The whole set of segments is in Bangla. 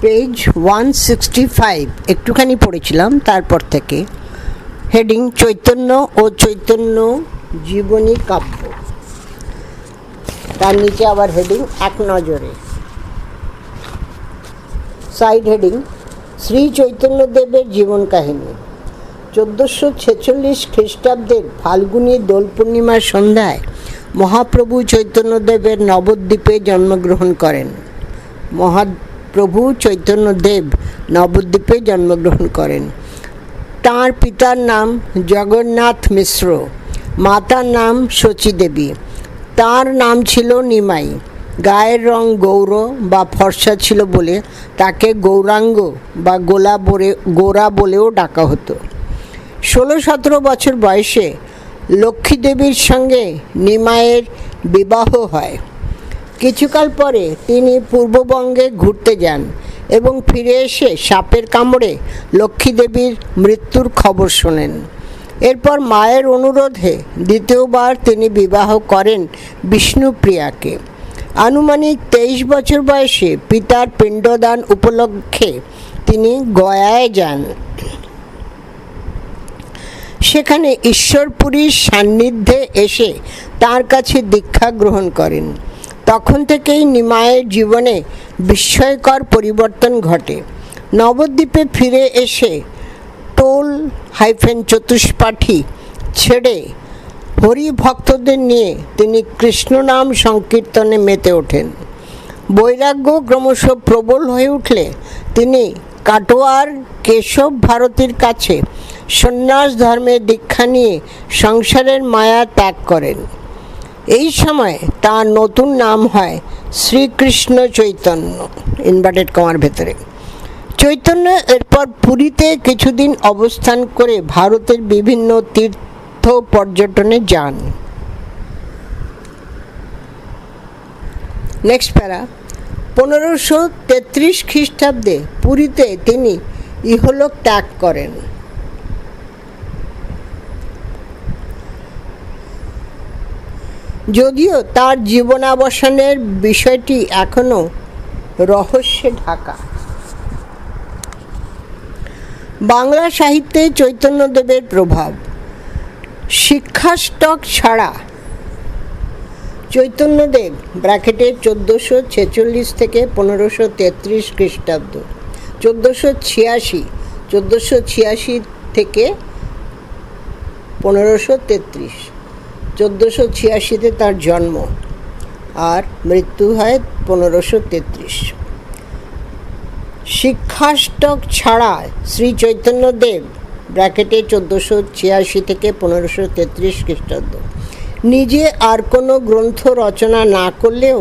Page one sixty five. একটুখানি পড়েছিলাম, তারপর থেকে। হেডিং চৈতন্য ও চৈতন্য জীবনী কাব্য। তার নিচে আবার হেডিং এক নজরে। সাইড হেডিং শ্রী চৈতন্যদেবের জীবন কাহিনী। চোদ্দোশো ছেচল্লিশ খ্রিস্টাব্দের ফাল্গুনী দোল পূর্ণিমার সন্ধ্যায় মহাপ্রভু চৈতন্যদেবের নবদ্বীপে জন্মগ্রহণ করেন। মহাপ্রভু চৈতন্যদেব নবদ্বীপে জন্মগ্রহণ করেন। তাঁর পিতার নাম জগন্নাথ মিশ্র, মাতার নাম শচীদেবী তার নাম ছিল নিমাই। গায়ের রং গৌর বা ফর্সা ছিল বলে তাকে গৌরাঙ্গ বা গোলা বলে, গোরা বলেও ডাকা হতো। ষোলো সতেরো বছর বয়সে লক্ষ্মী দেবীর সঙ্গে নিমায়ের বিবাহ হয়। কিছুকাল পরে তিনি পূর্ববঙ্গে ঘুরতে যান এবং ফিরে এসে সাপের কামড়ে লক্ষ্মী দেবীর মৃত্যুর খবর শোনেন। এরপর মায়ের অনুরোধে দ্বিতীয়বার তিনি বিবাহ করেন বিষ্ণুপ্রিয়াকে আনুমানিক তেইশ বছর বয়সে পিতার পিণ্ডদান উপলক্ষে তিনি গয়ায় যান। সেখানে ঈশ্বরপুরীর সান্নিধ্যে এসে তার কাছে দীক্ষা গ্রহণ করেন। তখন থেকেই নিমায়ের জীবনে বিস্ময়কর পরিবর্তন ঘটে। নবদ্বীপে ফিরে এসে টোল হাইফেন চতুষ্পাঠী ছেড়ে হরি ভক্তদের নিয়ে তিনি কৃষ্ণনাম সংকীর্তনে মেতে ওঠেন। বৈরাগ্য ক্রমশ প্রবল হয়ে উঠলে তিনি কাটোয়ার কেশব ভারতীর কাছে সন্ন্যাস ধর্মে দীক্ষা নিয়ে সংসারের মায়া ত্যাগ করেন। এই সময় তার নতুন নাম হয় শ্রীকৃষ্ণ চৈতন্য ইনভার্টেড কমার ভেতরে। চৈতন্য এরপর পুরীতে কিছুদিন অবস্থান করে ভারতের বিভিন্ন তীর্থ পর্যটনে যান। নেক্সট প্যারা পনেরোশো তেত্রিশ খ্রিস্টাব্দে পুরীতে তিনি ইহলোক ত্যাগ করেন। যদিও তার জীবনাবসানের বিষয়টি এখনও রহস্যে ঢাকা। বাংলা সাহিত্যে চৈতন্যদেবের প্রভাব। শিক্ষাষ্টক ছাড়া চৈতন্যদেব ব্র্যাকেটে চোদ্দোশো ছেচল্লিশ থেকে পনেরোশো তেত্রিশ খ্রিস্টাব্দ, চোদ্দোশো ছিয়াশি চোদ্দোশো ছিয়াশি থেকে পনেরোশো তেত্রিশ। চোদ্দোশো ছিয়াশিতে তার জন্ম আর মৃত্যু হয় পনেরোশো তেত্রিশ। শিক্ষাষ্টক ছাড়া শ্রী চৈতন্যদেব ব্র্যাকেটে চোদ্দোশো ছিয়াশি থেকে পনেরোশো তেত্রিশ খ্রিস্টাব্দ। নিজে আর কোনো গ্রন্থ রচনা না করলেও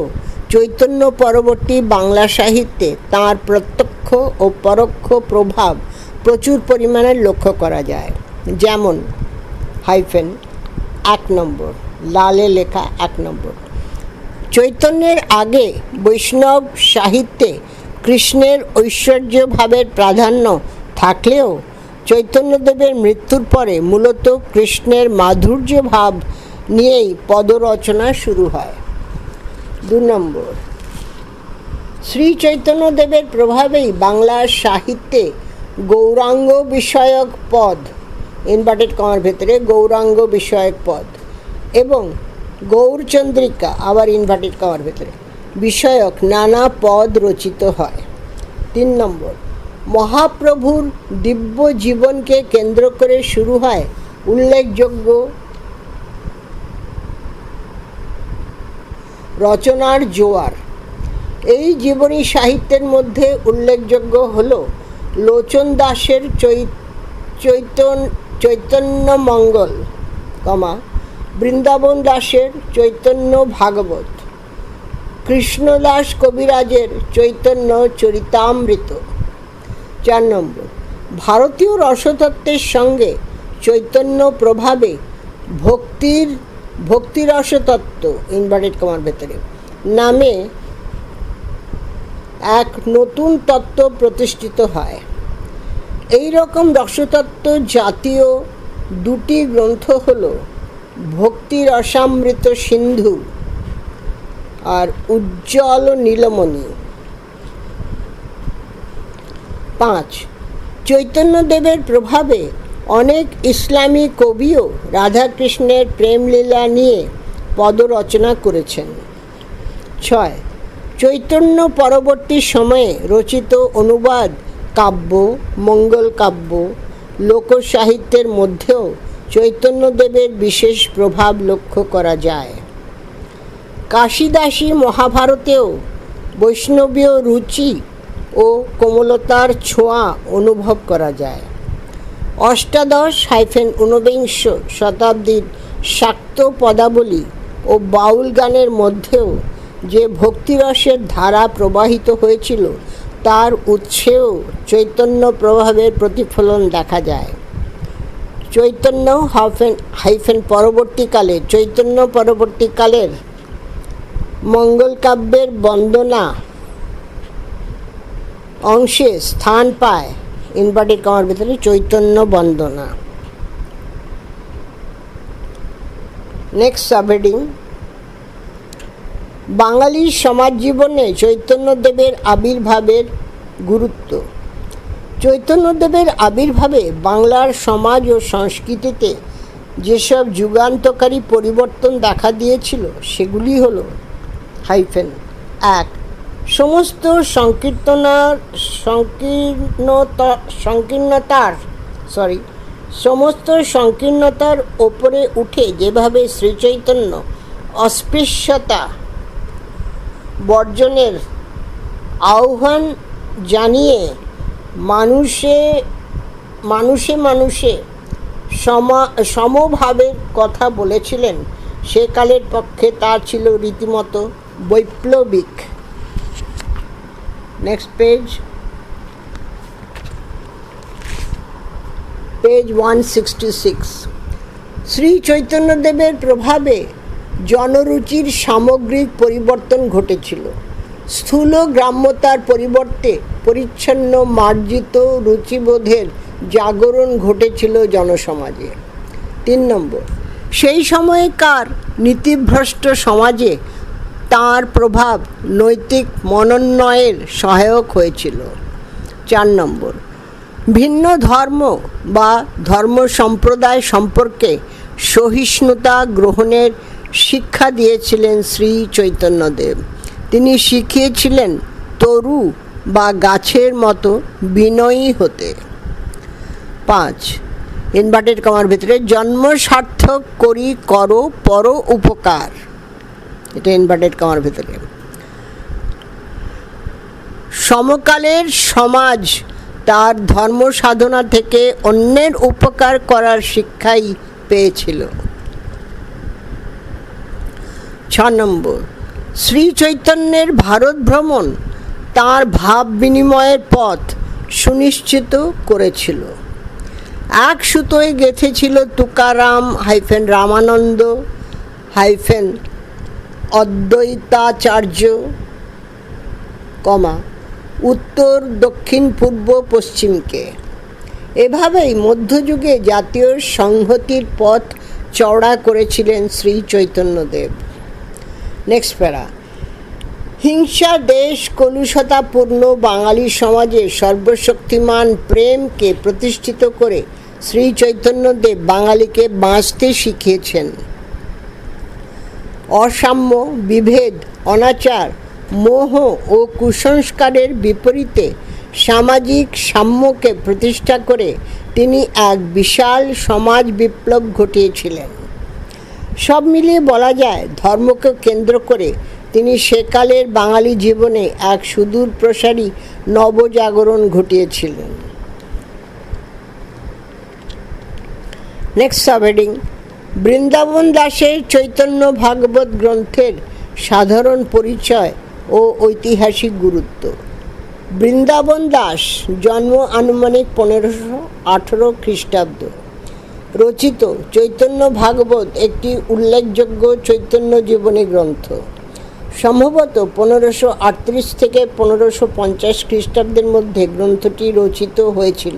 চৈতন্য পরবর্তী বাংলা সাহিত্যে তার প্রত্যক্ষ ও পরোক্ষ প্রভাব প্রচুর পরিমাণে লক্ষ্য করা যায়। যেমন হাইফেন এক নম্বর, লালে লেখা এক নম্বর। চৈতন্যের আগে বৈষ্ণব সাহিত্যে কৃষ্ণের ঐশ্বর্য ভাবের প্রাধান্য থাকলেও চৈতন্যদেবের মৃত্যুর পরে মূলত কৃষ্ণের মাধুর্য ভাব নিয়েই পদরচনা শুরু হয়। দু নম্বর, শ্রী চৈতন্যদেবের প্রভাবেই বাংলা সাহিত্যে গৌরাঙ্গ বিষয়ক পদ ইনভার্টেড কমার ভেতরে গৌরাঙ্গ বিষয়ক পদ এবং গৌরচন্দ্রিকা আবার ইনভার্টেড কমার ভেতরে। বিষয়ক নানা পদ রচিত হয়। তিন নম্বর, মহাপ্রভুর দিব্য জীবনকে কেন্দ্র করে শুরু হয় উল্লেখযোগ্য রচনার জোয়ার। এই জীবনী সাহিত্যের মধ্যে উল্লেখযোগ্য হল লোচন দাসের চৈতন চৈতন্য মঙ্গল, কমা, বৃন্দাবন দাসের চৈতন্য ভাগবত, কৃষ্ণদাস কবিরাজের চৈতন্য চরিতামৃত। চার নম্বর, ভারতীয় রসতত্ত্বের সঙ্গে চৈতন্য প্রভাবে ভক্তির ভক্তিরসতত্ত্ব ইনভার্টেড কমার ভেতরে, নামে এক নতুন তত্ত্ব প্রতিষ্ঠিত হয়। এই রকম রসতত্ত্ব জাতীয় দুটি গ্রন্থ হল ভক্তি রসামৃত সিন্ধু আর উজ্জ্বল নীলমণি। পাঁচ, চৈতন্যদেবের প্রভাবে অনেক ইসলামী কবিও রাধাকৃষ্ণের প্রেমলীলা নিয়ে পদরচনা করেছেন। ছয়, চৈতন্য পরবর্তী সময়ে রচিত অনুবাদ কাব্য, মঙ্গল কাব্য, লোকসাহিত্যের মধ্যেও চৈতন্যদেবের বিশেষ প্রভাব লক্ষ্য করা যায়। কাশিদাসী মহাভারতেও বৈষ্ণবীয় রুচি ও কোমলতার ছোঁয়া অনুভব করা যায়। অষ্টাদশ হাইফেন ঊনবিংশ শতাব্দীর শাক্ত পদাবলী ও বাউল গানের মধ্যেও যে ভক্তিরসের ধারা প্রবাহিত হয়েছিল তার উৎসেও চৈতন্য প্রভাবের প্রতিফলন দেখা যায়। চৈতন্য হাইফেন হাইফেন পরবর্তীকালে, চৈতন্য পরবর্তীকালের মঙ্গল কাব্যের বন্দনা অংশে স্থান পায় ইনভার্টেড কমার ভিতরে চৈতন্য বন্দনা। Next subheading. বাঙালির সমাজ জীবনে চৈতন্যদেবের আবির্ভাবের গুরুত্ব। চৈতন্যদেবের আবির্ভাবে বাংলার সমাজ ও সংস্কৃতিতে যেসব যুগান্তকারী পরিবর্তন দেখা দিয়েছিল, সেগুলি হল হাইফেন এক। সমস্ত সংকীর্তনার সংকীর্ণতা, সংকীর্ণতার সরি সমস্ত সংকীর্ণতার ওপরে উঠে যেভাবে শ্রীচৈতন্য অস্পৃশ্যতা বর্জনের আহ্বান জানিয়ে মানুষে মানুষে মানুষে সমা, সমভাবের কথা বলেছিলেন। সেকালের পক্ষে তা ছিল রীতিমতো বৈপ্লবিক। Next page page one sixty six Shri চৈতন্যদেবের প্রভাবে জনরুচির সামগ্রিক পরিবর্তন ঘটেছিল। স্থূল গ্রাম্যতার পরিবর্তে পরিচ্ছন্ন মার্জিত রুচিবোধের জাগরণ ঘটেছিল জনসমাজে। তিন নম্বর, সেই সময়কার নীতিভ্রষ্ট সমাজে তার প্রভাব নৈতিক মনোন্নয়ের সহায়ক হয়েছিল। চার নম্বর, ভিন্ন ধর্ম বা ধর্ম সম্প্রদায় সম্পর্কে সহিষ্ণুতা গ্রহণের শিক্ষা দিয়েছিলেন শ্রী চৈতন্যদেব। তিনি শিখিয়েছিলেন তরু বা গাছের মতো বিনয়ী হতে। পাঁচ, ইনভার্টেড কমার ভিতরে, জন্ম সার্থক করি, করো, পর, উপকার। এটা ইনভার্টেড কমার ভিতরে। সমকালের সমাজ তার ধর্ম সাধনা থেকে অন্যের উপকার করার শিক্ষাই পেয়েছিল। ছ নম্বর। শ্রী চৈতন্যের ভারত ভ্রমণ তাঁর ভাব বিনিময়ের পথ সুনিশ্চিত করেছিল। এক সুতোয় গেঁথেছিল Tukaram hyphen Ramananda, hyphen Advaitacharya, comma, উত্তর, দক্ষিণ, পূর্ব, পশ্চিমকে। এভাবেই মধ্যযুগে জাতীয় সংহতির পথ চওড়া করেছিলেন শ্রী চৈতন্যদেব নেক্সট প্যারা হিংসা, দেশ কলুষতাপূর্ণ বাঙালি সমাজে সর্বশক্তিমান প্রেমকে প্রতিষ্ঠিত করে শ্রী চৈতন্যদেব বাঙালিকে বাঁচতে শিখিয়েছেন। অসাম্য, বিভেদ, অনাচার, মোহ ও কুসংস্কারের বিপরীতে সামাজিক সাম্যকে প্রতিষ্ঠা করে তিনি এক বিশাল সমাজ বিপ্লব ঘটিয়েছিলেন। সব মিলিয়ে বলা যায় ধর্মকে কেন্দ্র করে তিনি সেকালের বাঙালি জীবনে এক সুদূর প্রসারী নবজাগরণ ঘটিয়েছিলেন। নেক্সট সাবহেডিং বৃন্দাবন দাসের চৈতন্য ভাগবত গ্রন্থের সাধারণ পরিচয় ও ঐতিহাসিক গুরুত্ব। বৃন্দাবন দাস জন্ম আনুমানিক পনেরোশো আঠেরো খ্রিস্টাব্দ। রচিত চৈতন্য ভাগবত একটি উল্লেখযোগ্য চৈতন্য জীবনী গ্রন্থ। সম্ভবত পনেরোশো আটত্রিশ থেকে পনেরোশো পঞ্চাশ খ্রিস্টাব্দের মধ্যে গ্রন্থটি রচিত হয়েছিল।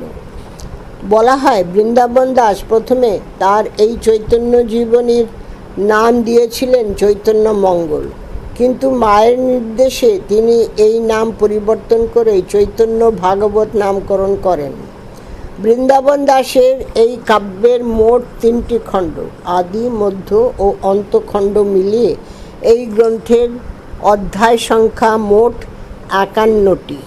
বলা হয়, বৃন্দাবন দাস প্রথমে তার এই চৈতন্য জীবনীর নাম দিয়েছিলেন চৈতন্য মঙ্গল। কিন্তু মায়ের নির্দেশে তিনি এই নাম পরিবর্তন করে চৈতন্য ভাগবত নামকরণ করেন। বৃন্দাবন দাসের এই কাব্যের মোট তিনটি খণ্ড, আদি, মধ্য ও অন্তখণ্ড মিলিয়ে এই গ্রন্থের অধ্যায় সংখ্যা মোট একান্নটি।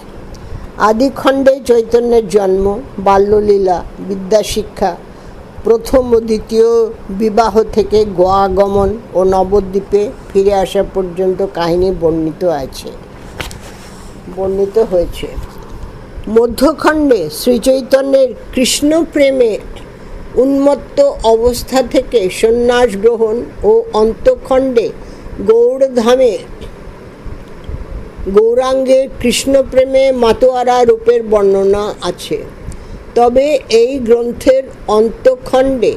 আদিখণ্ডে চৈতন্যের জন্ম, বাল্যলীলা, বিদ্যাশিক্ষা, প্রথম ও দ্বিতীয় বিবাহ থেকে গোয়া গমন ও নবদ্বীপে ফিরে আসা পর্যন্ত কাহিনী বর্ণিত আছে। বর্ণিত হয়েছে। মধ্যখণ্ডে শ্রীচৈতন্যের কৃষ্ণ প্রেমের উন্মত্ত অবস্থা থেকে সন্ন্যাস গ্রহণ ও অন্তখণ্ডে গৌড়ধামে গৌরাঙ্গের কৃষ্ণপ্রেমে মাতোয়ারা রূপের বর্ণনা আছে। তবে এই গ্রন্থের অন্তখণ্ডে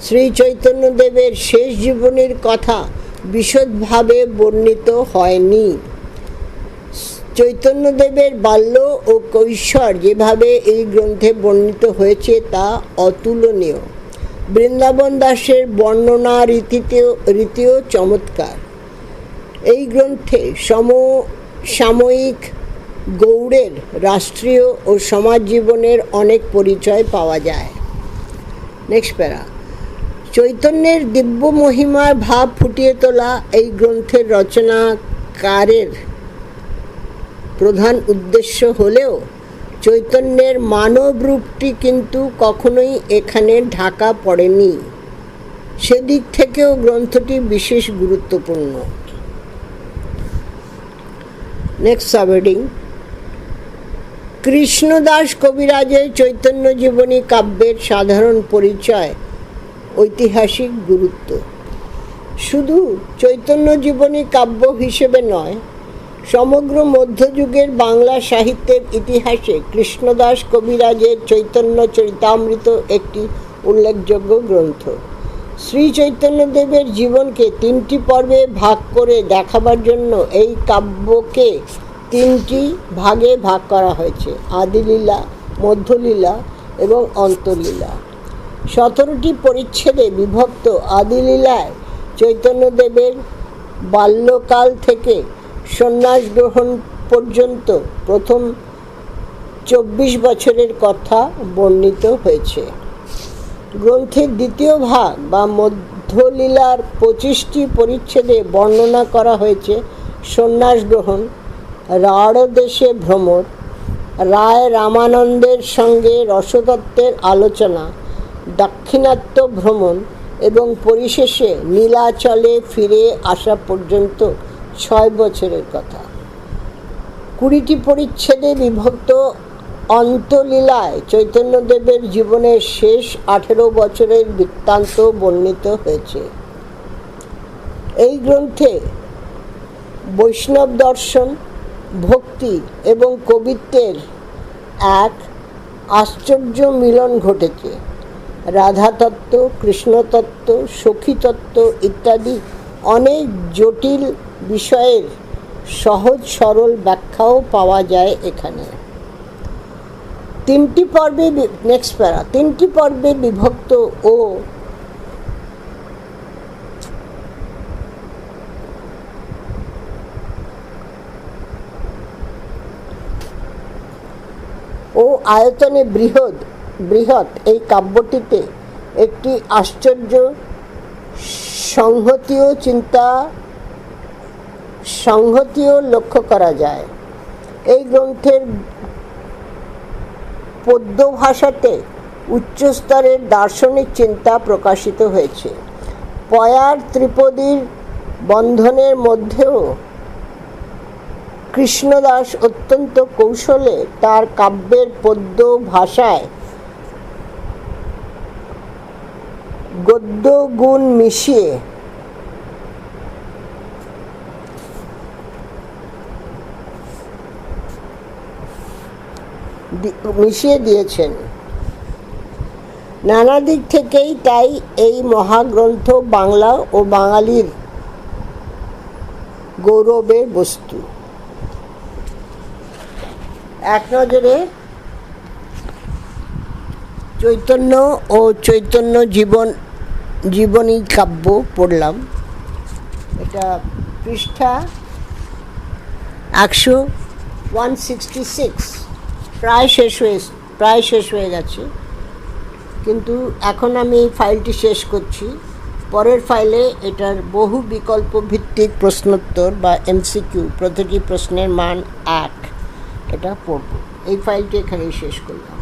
শ্রী চৈতন্যদেবের শেষ জীবনীর কথা বিশদভাবে বর্ণিত হয়নি। চৈতন্যদেবের বাল্য ও কৈশোর যেভাবে এই গ্রন্থে বর্ণিত হয়েছে তা অতুলনীয়। বৃন্দাবন দাসের বর্ণনা রীতিতেও রীতিও চমৎকার। এই গ্রন্থে সম, সাময়িক গৌড়ের রাষ্ট্রীয় ও সমাজ জীবনের অনেক পরিচয় পাওয়া যায়। নেক্সট প্যারা। চৈতন্যের দিব্য মহিমার ভাব ফুটিয়ে তোলা এই গ্রন্থের রচনাকারের প্রধান উদ্দেশ্য হলেও চৈতন্যের মানব রূপটি কিন্তু কখনোই এখানে ঢাকা পড়েনি। সেদিক থেকেও গ্রন্থটি বিশেষ গুরুত্বপূর্ণ। নেক্সট সাবহেডিং কৃষ্ণদাস কবিরাজের চৈতন্য জীবনী কাব্যের সাধারণ পরিচয়, ঐতিহাসিক গুরুত্ব। শুধু চৈতন্য জীবনী কাব্য হিসেবে নয় সমগ্র মধ্যযুগের বাংলা সাহিত্যের ইতিহাসে কৃষ্ণদাস কবিরাজের চৈতন্য চরিতামৃত একটি উল্লেখযোগ্য গ্রন্থ। শ্রী চৈতন্যদেবের জীবনকে তিনটি পর্বে ভাগ করে দেখাবার জন্য এই কাব্যকে তিনটি ভাগে ভাগ করা হয়েছে, আদিলীলা, মধ্যলীলা এবং অন্তলীলা। সতেরোটি পরিচ্ছেদে বিভক্ত আদিলীলায় চৈতন্যদেবের বাল্যকাল থেকে সন্ন্যাস গ্রহণ পর্যন্ত প্রথম চব্বিশ বছরের কথা বর্ণিত হয়েছে। গ্রন্থের দ্বিতীয় ভাগ বা মধ্যলীলার পঁচিশটি পরিচ্ছেদে বর্ণনা করা হয়েছে সন্ন্যাস গ্রহণ, রাঢ় দেশে ভ্রমণ রায় রামানন্দের সঙ্গে রসতত্ত্বের আলোচনা, দাক্ষিণাত্য ভ্রমণ এবং পরিশেষে নীলাচলে ফিরে আসা পর্যন্ত ছয় বছরের কথা। কুড়িটি পরিচ্ছেদে বিভক্ত অন্তলীলায় চৈতন্যদেবের জীবনের শেষ আঠেরো বছরের বৃত্তান্ত বর্ণিত হয়েছে। এই গ্রন্থে বৈষ্ণব দর্শন, ভক্তি এবং কবিত্বের এক আশ্চর্য মিলন ঘটেছে। রাধাতত্ত্ব, কৃষ্ণতত্ত্ব, সখীতত্ত্ব ইত্যাদি অনেক জটিল বিষয়ের সহজ সরল ব্যাখ্যাও পাওয়া যায় এখানে। তিনটি পর্বে নেক্সট প্যারা, তিনটি পর্বে বিভক্ত ও ও আয়তনে বৃহৎ বৃহৎ এই কাব্যটিতে একটি আশ্চর্য সংহতীয় চিন্তা সংহতিও লক্ষ্য করা যায়। এই গ্রন্থের পদ্য ভাষাতে উচ্চস্তরের দার্শনিক চিন্তা প্রকাশিত হয়েছে। পয়ার ত্রিপদীর বন্ধনের মধ্যেও কৃষ্ণদাস অত্যন্ত কৌশলে তার কাব্যের পদ্য ভাষায় গদ্য গুণ মিশিয়ে মিশিয়ে দিয়েছেন। নানা দিক থেকেই তাই এই মহাগ্রন্থ বাংলা ও বাঙালির গৌরবের বস্তু। এক নজরে চৈতন্য ও চৈতন্য জীবন, জীবনী কাব্য পড়লাম। এটা পৃষ্ঠা একশো ওয়ান সিক্সটি সিক্স। প্রায় শেষ হয়ে, প্রায় শেষ হয়ে গেছে। কিন্তু এখন আমি এই ফাইলটি শেষ করছি। পরের ফাইলে এটার বহু বিকল্প ভিত্তিক প্রশ্নোত্তর বা এমসিকিউ প্রতিটি প্রশ্নের মান এক। এটা পড়ব। এই ফাইলটি এখানেই শেষ করলাম।